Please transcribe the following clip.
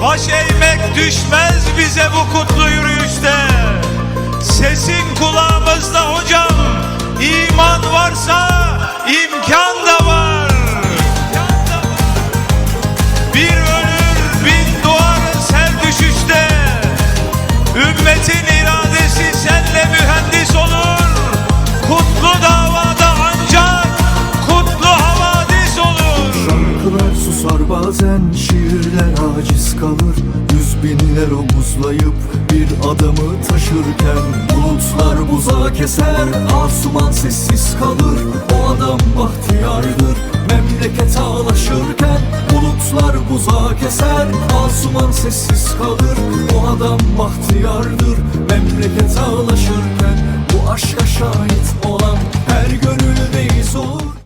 baş eğmek düşmez bize bu kutlu yürüyüşte. Sesin kulağımızda hocam İman varsa imkan da var. Bir ölür bin doğar ser düşüşte. Ümmetin bazen şiirler aciz kalır. Yüz binler omuzlayıp bir adamı taşırken Bulutlar buzağı keser. Asuman sessiz kalır. O adam bahtiyardır. Memleket ağlaşırken Bulutlar buzağı keser. Asuman sessiz kalır. O adam bahtiyardır. Memleket ağlaşırken